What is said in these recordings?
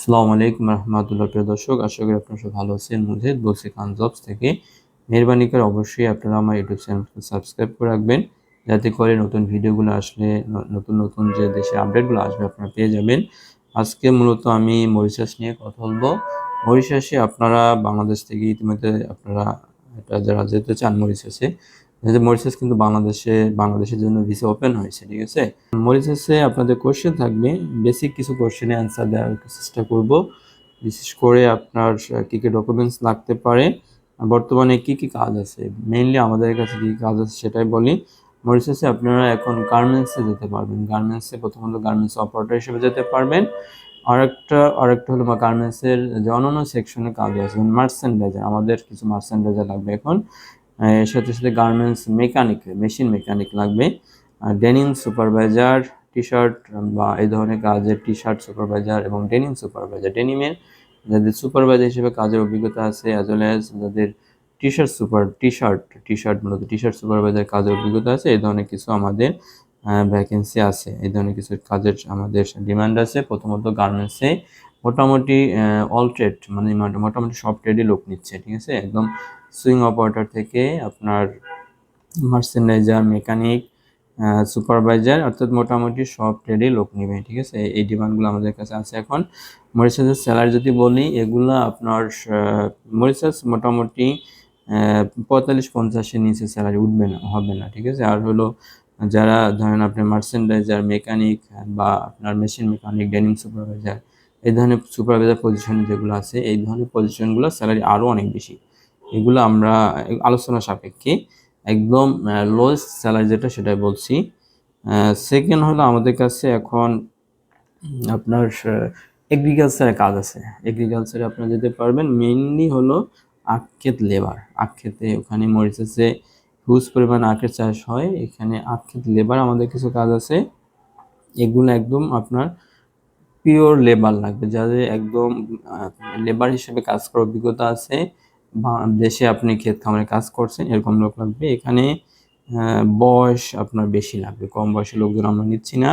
আসসালামু আলাইকুম রহমতুল্লাহ, প্রিয় দর্শক, আশা করি আপনারা সব ভালো আছেন। মুজিদ বলছি জবস থেকে। মেহরবানি করে অবশ্যই আপনারা আমার ইউটিউব চ্যানেলকে সাবস্ক্রাইব করে রাখবেন। যাতে করে নতুন ভিডিওগুলো আসলে নতুন নতুন যে দেশের আপডেটগুলো আসবে আপনারা পেয়ে যাবেন। আজকে মূলত আমি মরিশাস নিয়ে কথা বলব। মরিশাসে আপনারা বাংলাদেশ থেকে ইতিমধ্যে আপনারা এটা যারা যেতে চান মরিশাসে। যেহেতু মরিশাস কিন্তু বাংলাদেশে, বাংলাদেশের জন্য ভিসা ওপেন হয়েছে, ঠিক আছে? মরিসাসে আপনাদের কোশ্চেন থাকবে বেসিক কিছু কোশ্চেনে অ্যান্সার দেওয়ার চেষ্টা করব। বিশেষ করে আপনার কী কী ডকুমেন্টস লাগতে পারে। বর্তমানে কি কি কাজ আছে? মেইনলি আমাদের কাছে কী কাজ আছে সেটাই বলি। মরিসাসে আপনারা এখন গার্মেন্টসে যেতে পারবেন। গার্মেন্টসে প্রথমত গার্মেন্টস অপারেটর হিসেবে যেতে পারবেন। আরেকটা আরেকটা হলো বা গার্মেন্টসের যে অন্যান্য সেকশনে কাজ আছে মার্সেন্ডাইজার আমাদের কিছু মার্সেন্ডাইজার লাগবে এখন। সাথে সাথে গার্মেন্টস মেকানিক মেশিন মেকানিক লাগবে। আর ডেনিম সুপারভাইজার টি শার্ট বা এই ধরনের কাজের টি শার্ট সুপারভাইজার এবং ডেনিম সুপারভাইজার ডেনিমের যাদের সুপারভাইজার হিসেবে কাজের অভিজ্ঞতা আছে অ্যাজ ওয়েল অ্যাজ যাদের T shirt super T shirt T shirt মূলত টি শার্ট সুপারভাইজার কাজের অভিজ্ঞতা আছে, এই ধরনের কিছু আমাদের ভ্যাকেন্সি আছে। এই ধরনের কিছু কাজের আমাদের ডিমান্ড আছে। প্রথমত গার্মেন্টসে মোটামুটি অল ট্রেড মানে মোটামুটি সব ট্রেডই লোক নিচ্ছে, ঠিক আছে? একদম সুইং অপারেটর থেকে আপনার মার্সেন্ডাইজার, মেকানিক সুপারভাইজার, অর্থাৎ মোটামুটি সব ট্রেডে লোক নেবে, ঠিক আছে? এই ডিমান্ডগুলো আমাদের কাছে আছে এখন। মরিশাসের স্যালারি যদি বলি, এগুলো আপনার মরিশাস মোটামুটি পঁয়তাল্লিশ পঞ্চাশের নিচে স্যালারি উঠবে না, হবে না, ঠিক আছে? আর হলো যারা, ধরেন আপনি মার্সেন্ডাইজার, মেকানিক, বা আপনার মেশিন মেকানিক ডেনিম সুপারভাইজার, এই ধরনের সুপারভাইজার পজিশন যেগুলো আছে, এই ধরনের পজিশনগুলো স্যালারি আরও অনেক বেশি। এগুলো আমরা আলোচনা সাপেক্ষে একদম লোয়েস্ট স্যালারি যেটা সেটাই বলছি। সেকেন্ড হলো আমাদের কাছে এখন আপনার এগ্রিকালচারে কাজ আছে। এগ্রিকালচারে আপনারা যেতে পারবেন মেইনলি হলো আখক্ষেত লেবার আখক্ষেতে ওখানে মরিচেসে হিউজ পরিমাণ আখের চাষ হয়। এখানে আখক্ষেত লেবার আমাদের কিছু কাজ আছে। এগুলো একদম আপনার পিওর লেবার লাগবে। যাদের একদম লেবার হিসেবে কাজ করার অভিজ্ঞতা আছে দেশে আপনি ক্ষেত খামারে কাজ করছেন, এরকম লোক লাগবে। এখানে বয়স আপনার বেশি লাগবে। কম বয়সী লোকজন আমরা নিচ্ছি না।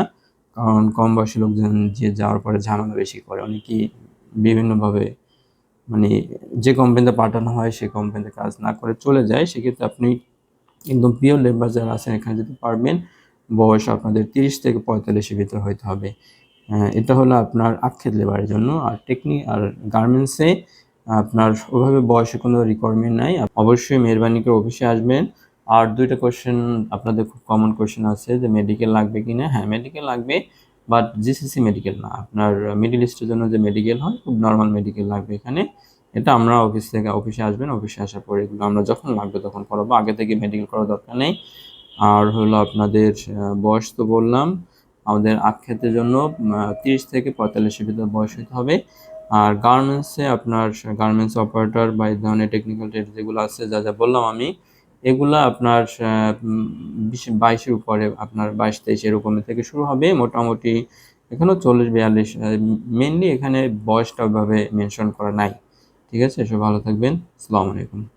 কারণ কম বয়সী লোকজন যে যাওয়ার পরে ঝামেলা বেশি করে। অনেকেই বিভিন্নভাবে মানে যে কোম্পানিতে পাঠানো হয় সেই কোম্পানিতে কাজ না করে চলে যায়। সেক্ষেত্রে আপনি একদম পিওর লেবার যারা আছেন, এখানে যেতে পারবেন। বয়স আপনাদের তিরিশ থেকে পঁয়তাল্লিশের ভিতরে হইতে হবে। এটা হলো আপনার আক্ষেত লেবারের জন্য। আর টেকনিক আর গার্মেন্টসে আপনার ওভাবে বয়সে কোনো রিকোয়ারমেন্ট নাই। অবশ্যই মেহরবানি করে অফিসে আসবেন। আর দুইটা কোশ্চেন আপনাদের খুব কমন কোশ্চেন আছে যে মেডিকেল লাগবে কি না হ্যাঁ মেডিকেল লাগবে বাট জিসিসি মেডিকেল না। আপনার মিডিল ইস্টের জন্য যে মেডিকেল হয়, খুব নর্মাল মেডিকেল লাগবে এখানে। এটা আমরা অফিস থেকে অফিসে আসবেন অফিসে আসার পরে এগুলো আমরা যখন লাগবে তখন করাবো। আগে থেকে মেডিকেল করার দরকার নেই। আর হলো আপনাদের বয়স তো বললাম, আমাদের আখ্যাতের জন্য তিরিশ থেকে পঁয়তাল্লিশের ভিতরে বয়স হতে হবে। আর গার্মেন্টসে আপনার গার্মেন্টস অপারেটর বা এই ধরনের টেকনিক্যাল ট্রেড যেগুলো আছে, যা যা বললাম আমি, এগুলা আপনার বাইশের উপরে, আপনার বাইশ, তেইশ এরকম থেকে শুরু হবে। মোটামুটি এখানেও চল্লিশ, বিয়াল্লিশ মেনলি এখানে বয়সটা ওইভাবে মেনশন করা নাই। ঠিক আছে এসব ভালো থাকবেন। আসসালামু আলাইকুম।